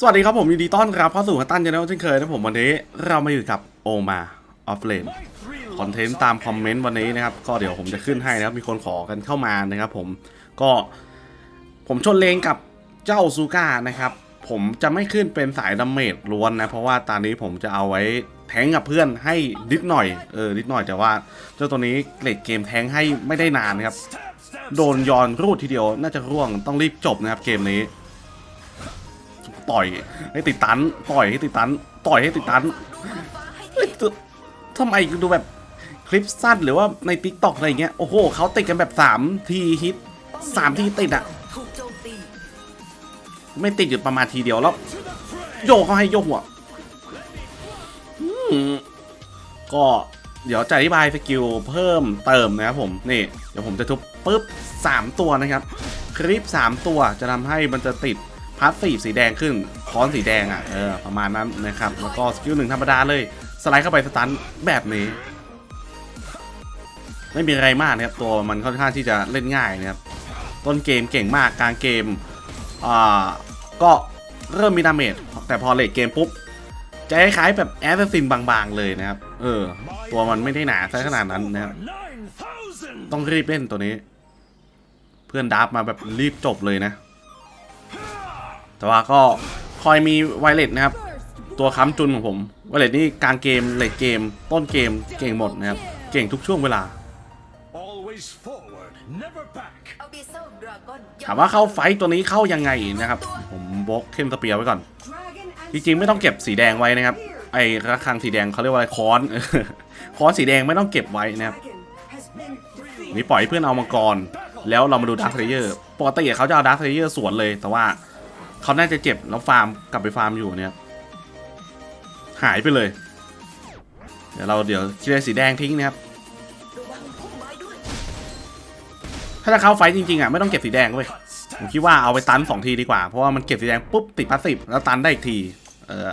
สวัสดีครับผมยินดีต้อนรับเข้าสู่ฮัตตันชาแนลเช่นเคยนะผมวันนี้เรามาอยู่กับโอมาออฟเลนคอนเทนต์ตามคอมเมนต์วันนี้นะครับ ก็เดี๋ยวผมจะขึ้นให้นะครับ มีคนขอกันเข้ามานะครับผมก็ผมชนเลงกับเจ้าซูก้านะครับ ผมจะไม่ขึ้นเป็นสายดาเมจล้วนนะ เพราะว่าตอนนี้ผมจะเอาไว้แทงกับเพื่อนให้นิดหน่อยเออนิดหน่อยแต่ว่า เจ้าตัวนี้เลดเกมแทงให้ไม่ได้นานนะครับโดนยอนรูดทีเดียวน่าจะร่วงต้องรีบจบนะครับเกมนี้ ต่อยให้ติดตันต่อยให้ติดตันต่อยให้ติดตันทำไมดูแบบคลิปสั้นหรือว่าใน t ิ k t o k อะไรเงี้ยโอ้โหเขาติดกันแบบ3ทีฮิต3ทีติดอะไม่ติดอยู่ประมาณทีเดียวแล้ว โยกเขาให้โยกหัวอืมก็เดี๋ยวจะอธิบายสกิลเพิ่มเติมนะครับผมนี่เดี๋ยวผมจะทุบปุ๊บ 3 ตัวนะครับ คลิป 3 ตัวจะทำให้มันจะติด พาสซีฟสีแดงขึ้นค้อนสีแดงอะเออประมาณนั้นนะครับ แล้วก็สกิลหนึ่งธรรมดาเลย สไลด์เข้าไปสตันแบบนี้ ไม่มีอะไรมากนะครับ ตัวมันค่อนข้างที่จะเล่นง่ายนะครับ ต้นเกมเก่งมากกลางเกมอ่าก็เริ่มมีดาเมจแต่พอเลทเกมปุ๊บจะคล้ายๆแบบแอสซ s ซินบางๆเลยนะครับ เออ ตัวมันไม่ได้หนาซะขนาดนั้นนะครับ ต้องรีบเล่นตัวนี้ เพื่อนดับมาแบบรีบจบเลยนะ แต่ว่าก็คอยมีไวเลสนะครับ ตัวค้ำจุนของผมไวเลสนี่กลางเกมเลทเกม ต้นเกมเก่งหมดนะครับ เก่งทุกช่วงเวลา Always forward, never back. เอาบิโซดราก้อนถามว่าเข้าไฟต์ตัวนี้เข้ายังไงนะครับ ผมบล็อกเข้มสเปียร์ไว้ก่อน จริงๆไม่ต้องเก็บสีแดงไว้นะครับ ไอ้ระฆังสีแดงเขาเรียกว่าอะไรค้อนค้อนสีแดงไม่ต้องเก็บไว้นะครับนี่ปล่อยให้เพื่อนเอามังกร แล้วเรามาดูดาร์คเ a เยอร์ปกติเขาจะเอาดาร์คเ a เยอร์สวนเลยแต่ว่า เขาน่าจะเจ็บแล้วฟาร์มกลับไปฟาร์มอยู่เนี่ยหายไปเลย เดี๋ยวเราเดี๋ยวเคลียร์สีแดงทิ้งนะครับถ้าจะเข้าไฟต์จริงๆอะไม่ต้องเก็บสีแดงเว้ยผมคิดว่าเอาไปตันสองทีดีกว่า เพราะว่ามันเก็บสีแดงปุ๊บติดพาสซีฟแล้วตันได้อีกที เออ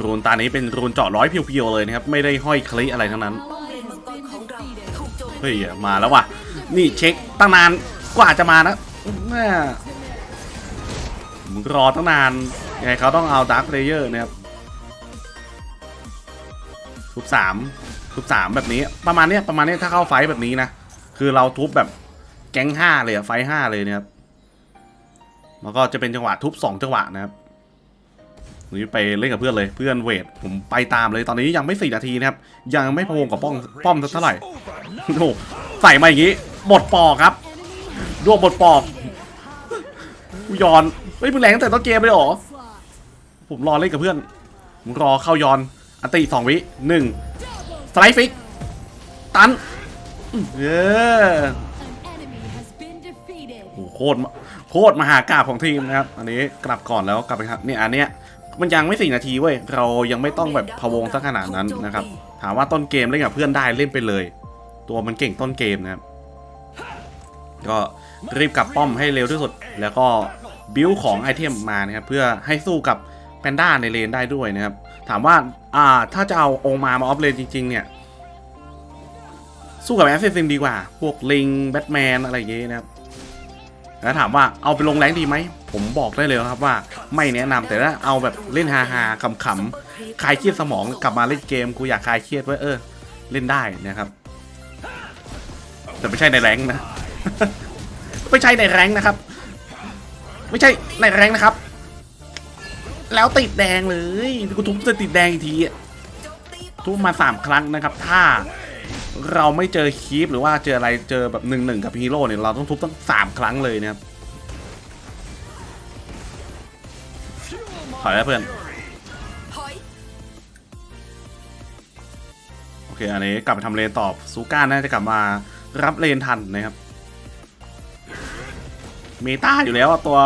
รูนตานี้เป็นรูนเจาะร้อยเพียวๆเลยนะครับ ไม่ได้ห้อยคลิอะไรทั้งนั้น ฮ้ยมาแล้วว่ะ นี่เช็คตั้งนานกว่าจะมานะแม่มึงรอตั้งนานยังไงเขาต้องเอาดาร์คเลเยอร์นะครับทุบสามทุบสามแบบนี้ ประมาณเนี้ยประมาณเนี้ยถ้าเข้าไฟแบบนี้นะ คือเราทุบแบบแก๊งห้าเลยอะไฟห้าเลยนะครับแล้วก็จะเป็นจังหวะทุบสองจังหวะนะครับ นี่ไปเล่นกับเพื่อนเลยเพื่อนเวทผมไปตามเลยตอนนี้ยังไม่สี่นาทีนะครับ ยังไม่พะวงกับป้องป้อมสักเท่าไหร่ Over, โอ้โหใส่มาอย่างงี้หมดปอกครับดวงหมดปอกกูยอนเฮ้ยมึงแรงตั้งแต่ต้นเกมเลยเหรอผมรอเล่นกับเพื่อนผมรอเข้ายอนอันตีสองวิหนึ่งสไลด์ฟิก ตันเย้ An enemy has been defeated. โอ้โหโคตรโคตรมหากราบของทีมนะครับ อันนี้กลับก่อนแล้วกลับไปครับเนี่ยอันเนี้ย มันยังไม่สี่นาทีเว้ยเรายังไม่ต้องแบบพะวงสักขนาดนั้นนะครับ ถามว่าต้นเกมเล่นกับเพื่อนได้เล่นไปเลย ตัวมันเก่งต้นเกมนะครับ ก็รีบกลับป้อมให้เร็วที่สุด แล้วก็บิวของไอเทมมานะครับเพื่อให้สู้กับแพนด้าในเลนได้ด้วยนะครับ ถามว่าอ่าถ้าจะเอาองมามาออฟเลนจริง ๆ เนี่ย สู้กับแอสเซสซินดีกว่า พวกลิงแบทแมนอะไรอย่างเงี้ยนะครับ แล้วถามว่าเอาไปลงแรงดีไหม ผมบอกได้เลยครับว่าไม่แนะนำแต่ถ้าเอาแบบเล่นฮาฮาๆขำๆคลายเครียดสมองกลับมาเล่นเกมกูอยากคลายเครียดไว้เออ เล่นได้นะครับ แต่ไม่ใช่ในแรงนะไม่ใช่ในแรงนะครับ ไม่ใช่ในแรงนะครับ แล้วติดแดงเลยกูทุบจะติดแดงอีกทีทุบมาสามครั้งนะครับ ถ้า เราไม่เจอคีปหรือว่าเจออะไรเจอแบบหนึ่งหนึ่งกับฮีโร่เนี่ยเราต้องทุบตั้งสามครั้งเลยนะครับถอยแล้วเพื่อนโอเคอันนี้กลับไปทำเลนตอบซูก้าน่าจะกลับมารับเลนทันนะครับเมตาอยู่แล้วตัว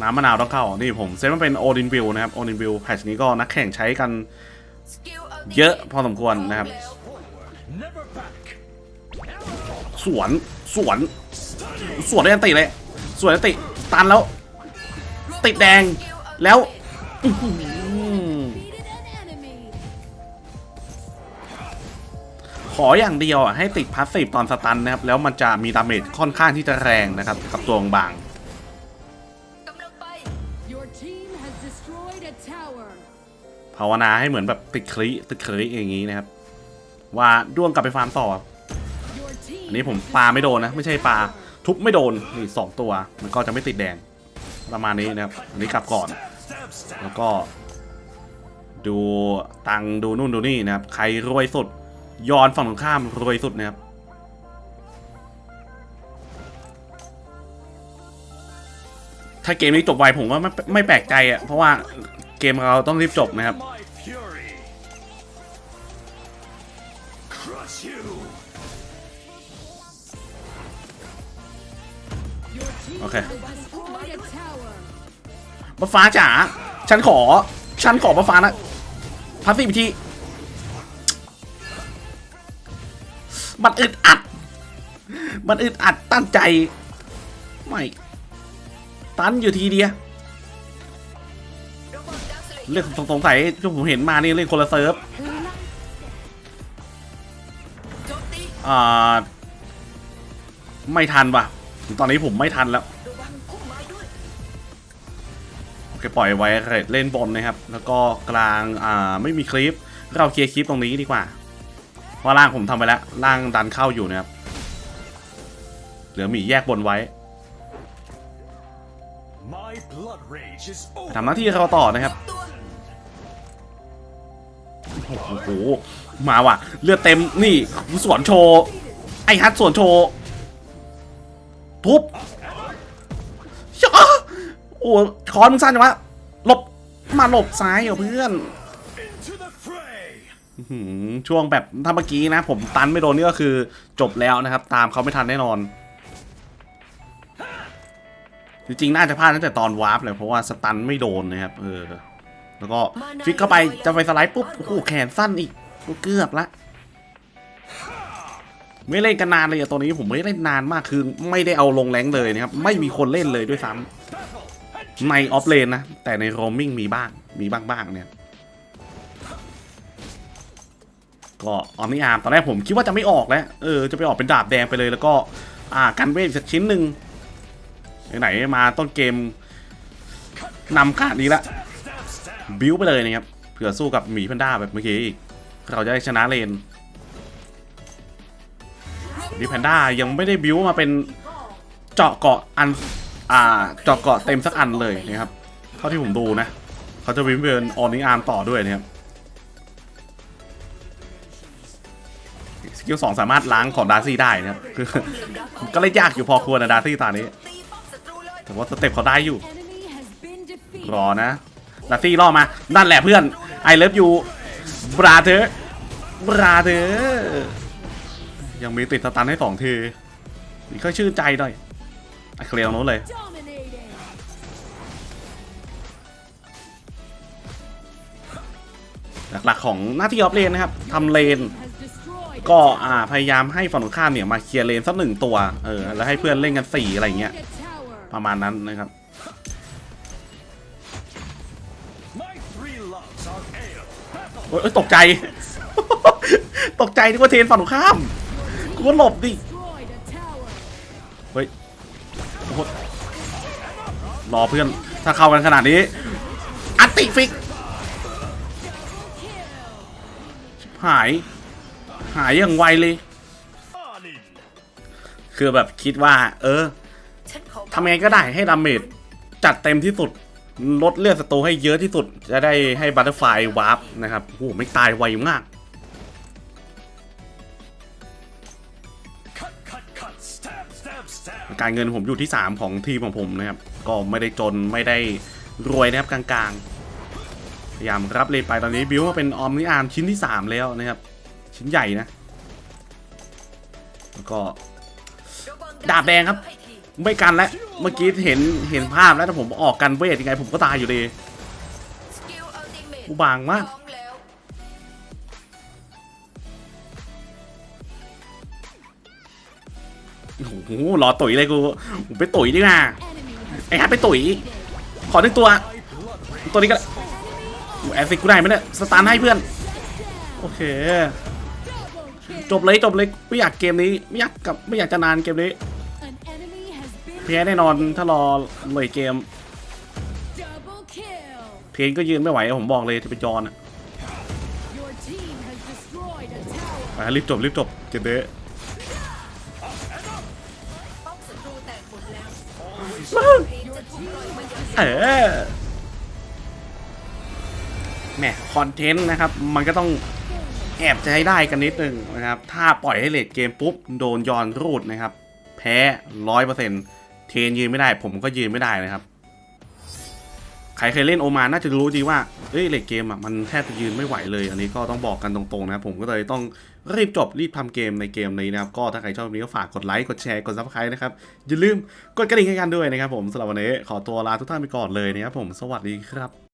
น้ำมะนาวต้องเข้า นี่ผมเซตมันเป็นโอดินวิลนะครับ โอดินวิลแพทช์นี้ก็นักแข่งใช้กัน เยอะพอสมควรนะครับแล้ว never back. สวนสวน สวนได้ยันติเลย สวนยันติตันแล้ว ติดแดงแล้วอขออย่างเดียวอะให้ติดพาสซีฟตอนสตันนะครับ แล้วมันจะมีดาเมจค่อนข้างที่จะแรงนะครับ กับตัวบาง ภาวนาให้เหมือนแบบติดคลิติดคลิอย่างนี้นะครับ ว่าด้วงกลับไปฟาร์มต่อ อันนี้ผม has ปาไม่โดนนะ ไม่ใช่ปลาทุบไม่โดนนี่สองตัว มันก็จะไม่ติดแดงประมาณนี้นะครับ อันนี้กลับก่อน แล้วก็ ดูตังดูนู่นดูนี่นะครับ ใครรวยสุดย้อนฝั่งตรงข้ามรวยสุดนะครับถ้าเกมนี้จบไวผมว่าไม่ไม่แปลกใจอะเพราะว่า เกมเราต้องรีบจบนะครับ My fury. Crush you. Your team Okay. has destroyed a tower. บัฟฟ้าจ๋า ฉันขอ ฉันขอบัฟฟ้านะพัสซีพิธีมันอึดอัด มันอึดอัดตั้งใจ ไม่ ตันอยู่ทีเดียว เลเรื่องสงสัยที่ผมเห็นมานี่เล่นคนละเซิร์ฟโจมตีอ่า ไม่ทันว่ะ ตอนนี้ผมไม่ทันแล้วระวังพุ่มไม้ด้วยโอเคปล่อยไว้เล่นบนนะครับ แล้วก็กลางอ่าไม่มีคลิป เราเคลียร์คลิปตรงนี้ดีกว่าเพราะล่างผมทำไปแล้วล่างดันเข้าอยู่นะครับเหลือหมีแยกบนไว้ My blood rage is ทำ over. หน้าที่เราต่อนะครับตัว โอ้โหมาว่ะ เลือดเต็มนี่สวนโชว์ไอฮัทสวนโชว์ทุบยะโอ้คอนมึงสั้นจังวะหลบมาหลบซ้ายเหรอเพื่อนช่วงแบบถ้าเมื่อกี้นะ ผมตันไม่โดนนี่ก็คือจบแล้วนะครับ ตามเขาไม่ทันแน่นอน จริงๆ น่าจะพลาดตั้งแต่ตอนวาร์ปเลยเพราะว่าสตันไม่โดนนะครับเออ แล้วก็ฟิกเข้าไปจะไปสไลด์ปุ๊บโอ้โหแขนสั้นอีกเกือบละไม่เล่นกันนานเลยอะตัวนี้ผมไม่ได้เล่นนานมากคือไม่ได้เอาลงแรงเลยนะครับ ไม่มีคนเล่นเลยด้วยซ้ำในออฟเลนนะ แต่ในโรมมิ่งมีบ้างมีบ้างๆเนี่ย ก็ออมนิอาร์มตอนแรกผมคิดว่าจะไม่ออกแล้วเออจะไปออกเป็นดาบแดงไปเลยแล้วก็ อ่ากันเวทสักชิ้นหนึ่งไหนมาต้นเกมนำขาดนี้ละ บิวไปเลยนะครับเผื่อสู้กับหมีแพนด้าแบบเมื่อกี้อีกเราจะได้ชนะเลนดิแพนด้ายังไม่ได้บิวมาเป็นเจาะเกาะอันอ่าเจาะเกาะเต็มสักอันเลยนะครับเท่าที่ผมดูนะเขาจะวิมเบิร์นออนิอาร์มต่อด้วยนะครับสกิลสองสามารถล้างของดาร์ซี่ได้นะครับคือก็เลยยากอยู่พอควรนะดาร์ซี่ตานี้ตีป้แต่ว่าสเต็ปเขาได้อยู่รอนะ ดาร์ซี่ล่อมานั่นแหละเพื่อนไอเลิฟยูบราเธอบราเธอยังมีติดสตันให้สองทีนี่ก็ชื่นใจหน่อยไอเคลียร์ตรงโน้นเลยหลักๆของหน้าที่ออฟเลนนะครับทำเลน ก็อ่าพยายามให้ฝั่งตรงข้ามเนี่ยมาเคลียร์เลนสักหนึ่งตัวเออแล้วให้เพื่อนเล่นกันสี่อะไรเงี้ยประมาณนั้นนะครับ โอ๊ยเอ้ยตกใจ ตกใจนึกว่าเทนฝั่งตรงข้ามกูก็หลบดิ Destroyed a tower. เฮ้ยโอ้โหรอเพื่อนถ้าเข้ากันขนาดนี้ อันติฟิก หาย หายอย่างไวเลย on in. คือแบบคิดว่า เออฉันขอทำไงก็ได้ให้ดาเมจจัดเต็มที่สุด ลดเลือดศัตรูให้เยอะที่สุด จะได้ให้บัตเตอร์ไฟวาร์ปนะครับโอ้โหไม่ตายไวมากการเงินผมอยู่ที่ 3 ของทีมของผมนะครับ ก็ไม่ได้จนไม่ได้รวยนะครับกลางๆ พยายามรับเลยไปตอนนี้บิวมาเป็นออมนิอาร์มชิ้นที่ 3 แล้วนะครับ ชิ้นใหญ่นะ แล้วก็ ดาบแดงครับ ไม่กันแล้วเมื่อกี้เห็นเห็นภาพแล้วถ้าผมออกกันเวทยังไง ผมก็ตายอยู่ดีกูบางมากโอ้โหรอตุ๋ยเลยกูผมไปตุ๋ยดีกว่าไอ้ฮัทไปตุ๋ยขอหนึ่งตัว ตัวนี้ก็แอสซิกกูได้ไหมเนี่ยสตาร์ให้เพื่อน โอเค จบเลยจบเลยไม่อยากเกมนี้ไม่อยากกับไม่อยากจะนานเกมนี้ has been แพ้แน่นอนถ้ารอเลยเกม เพนก็ยืนไม่ไหวผมบอกเลยจะไปจอนอะรีบจบรีบจบเกมนี้ป้อมศัตรูแตกหมดแล้ว Your เพนจะ team ปล่อยมันอย่างเออแหมคอนเทนต์นะครับ มันก็ต้องแอบจะให้ได้กันนิดนึงนะครับ ถ้าปล่อยให้เลดเกมปุ๊บ โดนยอนรูดนะครับ แพ้ร้อยเปอร์เซ็นต์ เทนยืนไม่ได้ ผมก็ยืนไม่ได้นะครับ ใครเคยเล่นโอมาน่าจะรู้ดีว่าเอ้ยเลดเกมอะมันแทบจะยืนไม่ไหวเลย อันนี้ก็ต้องบอกกันตรงๆนะครับผมก็เลยต้องรีบจบรีบทำเกมในเกมนี้นะครับ ก็ถ้าใครชอบแบบนี้ก็ฝากกดไลค์กดแชร์กดซับสไครต์นะครับอย่าลืมกดกระดิ่งให้กันด้วยนะครับผมสำหรับวันนี้ขอตัวลาทุกท่านไปก่อนเลยนะครับผมสวัสดีครับ